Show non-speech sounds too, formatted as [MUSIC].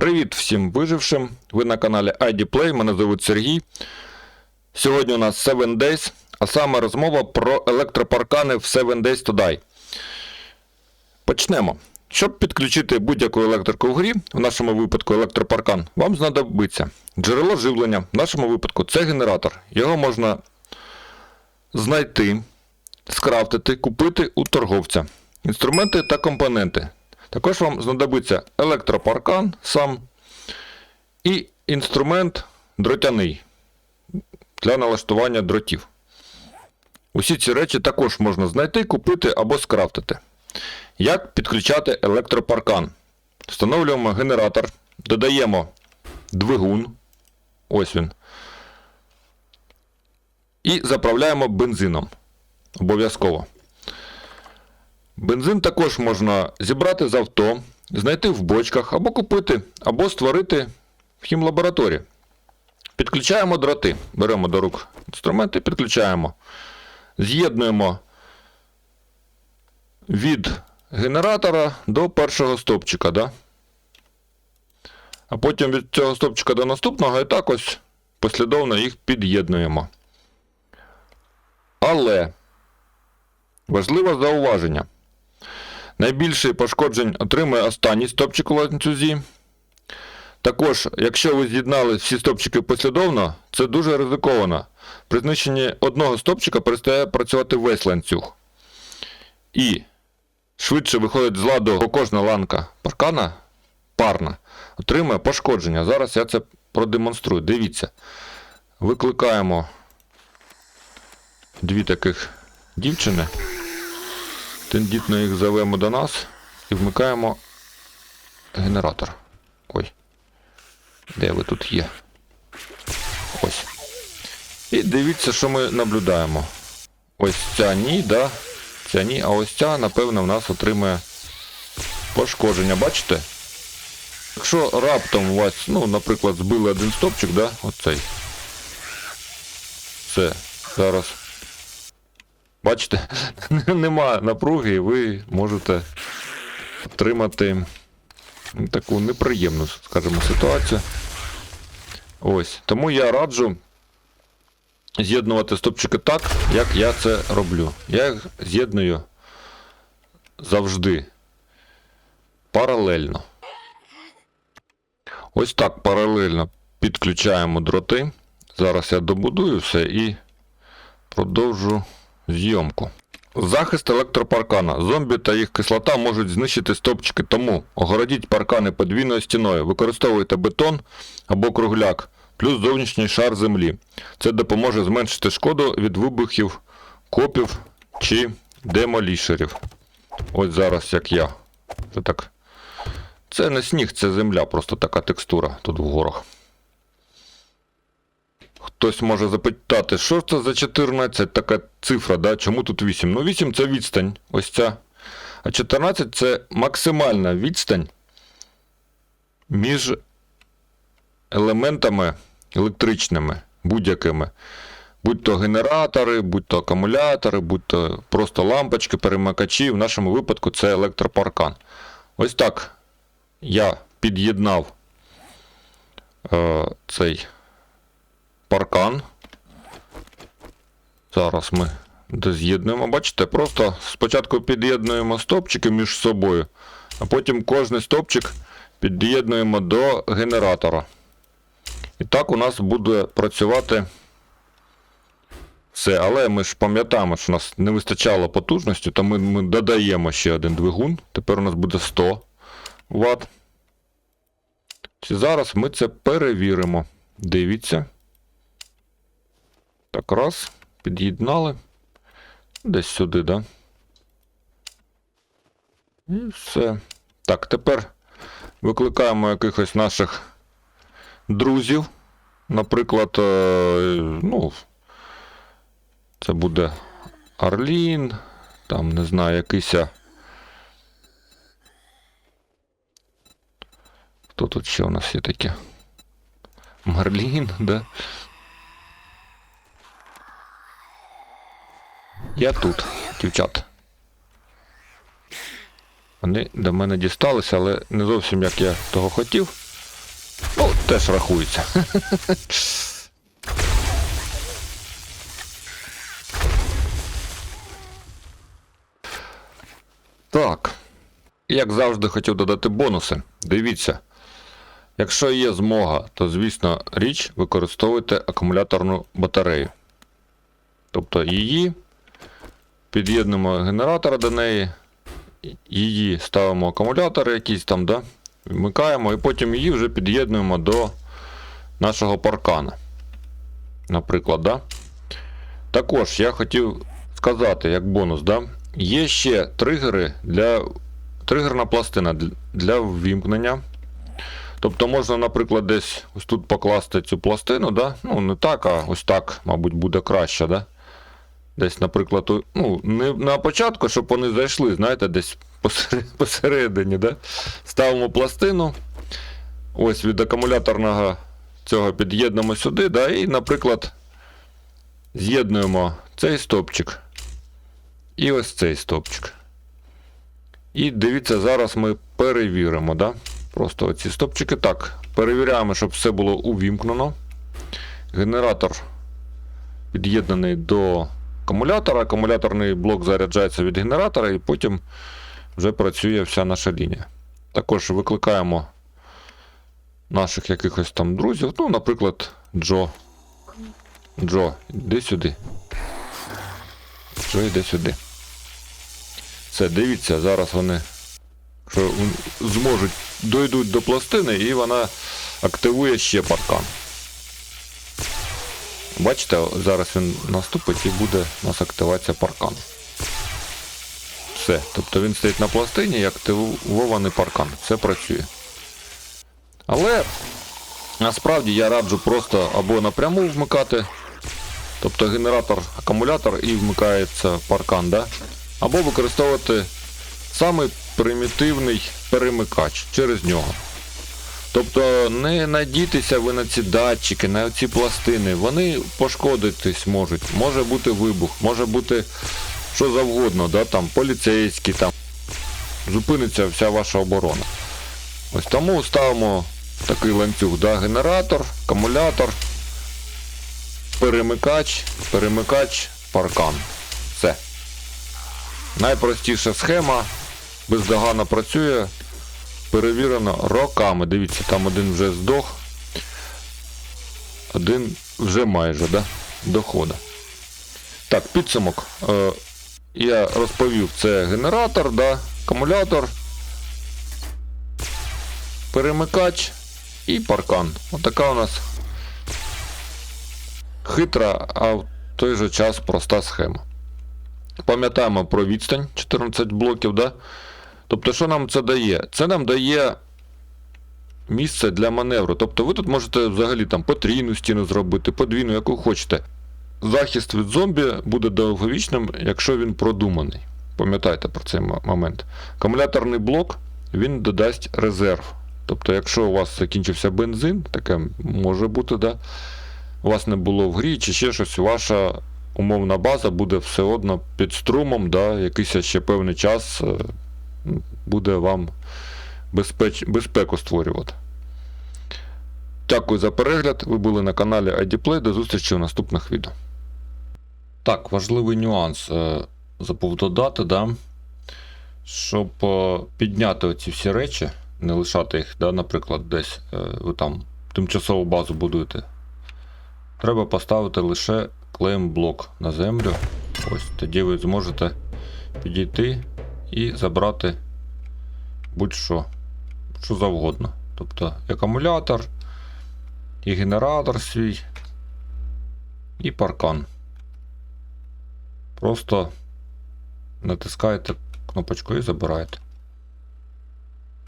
Привіт всім вижившим! Ви на каналі ID Play, мене звуть Сергій. Сьогодні у нас 7 Days, а саме розмова про електропаркани в 7 Days to Die. Почнемо. Щоб підключити будь-яку електрику в грі, в нашому випадку електропаркан, вам знадобиться джерело живлення, в нашому випадку це генератор. Його можна знайти, скрафтити, купити у торговця. Інструменти та компоненти. Також вам знадобиться електропаркан сам і інструмент дротяний для налаштування дротів. Усі ці речі також можна знайти, купити або скрафтити. Як підключати електропаркан? Встановлюємо генератор, додаємо двигун. Ось він. І заправляємо бензином. Обов'язково. Бензин також можна зібрати з авто, знайти в бочках, або купити, або створити в хімлабораторії. Підключаємо дроти. Беремо до рук інструменти, підключаємо. З'єднуємо від генератора до першого стопчика. Да? А потім від цього стопчика до наступного і так ось послідовно їх під'єднуємо. Але важливе зауваження. Найбільше пошкоджень отримує останній стопчик у ланцюзі. Також, якщо ви з'єднали всі стопчики послідовно, це дуже ризиковано. При знищенні одного стопчика перестає працювати весь ланцюг. І швидше виходить з ладу, бо кожна ланка паркана парна отримує пошкодження. Зараз я це продемонструю. Дивіться. Викликаємо дві таких дівчини. Тендітно їх завемо до нас і вмикаємо генератор. Ой. Де ви тут є? Ось. І дивіться, що ми наблюдаємо. Ось ця ні, да? Ця ні, а ось ця, напевно, в нас отримує пошкодження. Бачите? Якщо раптом у вас, ну, наприклад, збили один стопчик, да? Оцей. Все, зараз. Бачите, [LAUGHS] нема напруги, і ви можете отримати таку неприємну, скажімо, ситуацію. Ось. Тому я раджу з'єднувати стопчики так, як я це роблю. Я їх з'єдную завжди паралельно. Ось так паралельно підключаємо дроти. Зараз я добудую все і продовжу зйомку. Захист електропаркана. Зомбі та їх кислота можуть знищити стопчики, тому огородіть паркани подвійною стіною. Використовуйте бетон або кругляк, плюс зовнішній шар землі. Це допоможе зменшити шкоду від вибухів, копів чи демолішерів. Ось зараз як я. Це так. Це не сніг, це земля, просто така текстура тут в горах. Хтось може запитати, що це за 14 така цифра, да? чому тут 8? Ну 8 це відстань, ось ця. А 14 це максимальна відстань між елементами електричними, будь-якими. Будь то генератори, будь то акумулятори, будь то просто лампочки, перемикачі. В нашому випадку це електропаркан. Ось так я під'єднав е, цей паркан. Зараз ми доз'єднуємо. Бачите, просто спочатку під'єднуємо стопчики між собою, а потім кожний стопчик під'єднуємо до генератора. І так у нас буде працювати все. Але ми ж пам'ятаємо, що у нас не вистачало потужності, то ми, ми додаємо ще один двигун. Тепер у нас буде 100 Вт. Зараз ми це перевіримо. Дивіться. Так, раз. Під'єднали. Десь сюди, да? І все. Так, тепер викликаємо якихось наших друзів. Наприклад, е, ну, це буде Арлін, там, не знаю, якийсь. Хто тут ще у нас є таке? Марлін, да? Я тут, дівчат. Вони до мене дісталися, але не зовсім як я того хотів. теж рахується. [LAUGHS] Так. Як завжди хотів додати бонуси. Дивіться. Якщо є змога, то звісно річ використовуйте акумуляторну батарею. Тобто її під'єднуємо генератора до неї, її ставимо акумулятори якісь там, да? вмикаємо, і потім її вже під'єднуємо до нашого паркана. Наприклад, да? Також я хотів сказати, як бонус, да? є ще тригери для. Тригерна пластина для ввімкнення. Тобто можна, наприклад, десь ось тут покласти цю пластину, да? ну не так, а ось так, мабуть, буде краще. Да? Десь, наприклад, ну, не на початку, щоб вони зайшли, знаєте, десь [LAUGHS] посередині. Да? Ставимо пластину. Ось від акумуляторного цього під'єднуємо сюди, да? і, наприклад, з'єднуємо цей стопчик і ось цей стопчик. І дивіться, зараз ми перевіримо, да? Просто оці стопчики. Так, перевіряємо, щоб все було увімкнено. Генератор під'єднаний до акумулятора. Акумуляторний блок заряджається від генератора, і потім вже працює вся наша лінія. Також викликаємо наших якихось там друзів. Ну, наприклад, Джо. Джо, іди сюди. Джо, іди сюди. Все, дивіться, зараз вони що зможуть дойдуть до пластини і вона активує ще паркан. Бачите, зараз він наступить і буде у нас активація паркану. Все. Тобто він стоїть на пластині і активований паркан. Все працює. Але насправді я раджу просто або напряму вмикати, тобто генератор, акумулятор і вмикається паркан, да? або використовувати самий примітивний перемикач через нього. Тобто не надійтеся ви на ці датчики, на ці пластини. Вони пошкодитись можуть. Може бути вибух, може бути що завгодно, да, там, поліцейські, там. зупиниться вся ваша оборона. Ось тому ставимо такий ланцюг, да, генератор, акумулятор, перемикач, перемикач, паркан. Все. Найпростіша схема, бездоганно працює, перевірено роками. Дивіться, там один вже здох, один вже майже да, доходить. Так, підсумок. Е, я розповів, це генератор, да, акумулятор, перемикач і паркан. Отака у нас хитра, а в той же час проста схема. Пам'ятаємо про відстань 14 блоків, да? Тобто, що нам це дає? Це нам дає місце для маневру. Тобто ви тут можете взагалі там потрійну стіну зробити, подвійну, яку хочете. Захист від зомбі буде довговічним, якщо він продуманий. Пам'ятайте про цей момент. Акумуляторний блок він додасть резерв. Тобто, якщо у вас закінчився бензин, таке може бути, да? у вас не було в грі чи ще щось, ваша умовна база буде все одно під струмом, да, якийсь ще певний час е, буде вам безпеч... безпеку створювати. Дякую за перегляд. Ви були на каналі IDPlay. До зустрічі у наступних відео. Так, важливий нюанс е, забув додати, да? щоб е, підняти оці всі речі, не лишати їх, да, наприклад, десь е, ви там тимчасову базу будуєте. Треба поставити лише клейм-блок на землю. Ось тоді ви зможете підійти і забрати будь-що, що завгодно. Тобто і акумулятор, і генератор свій, і паркан. Просто натискаєте кнопочку і забираєте.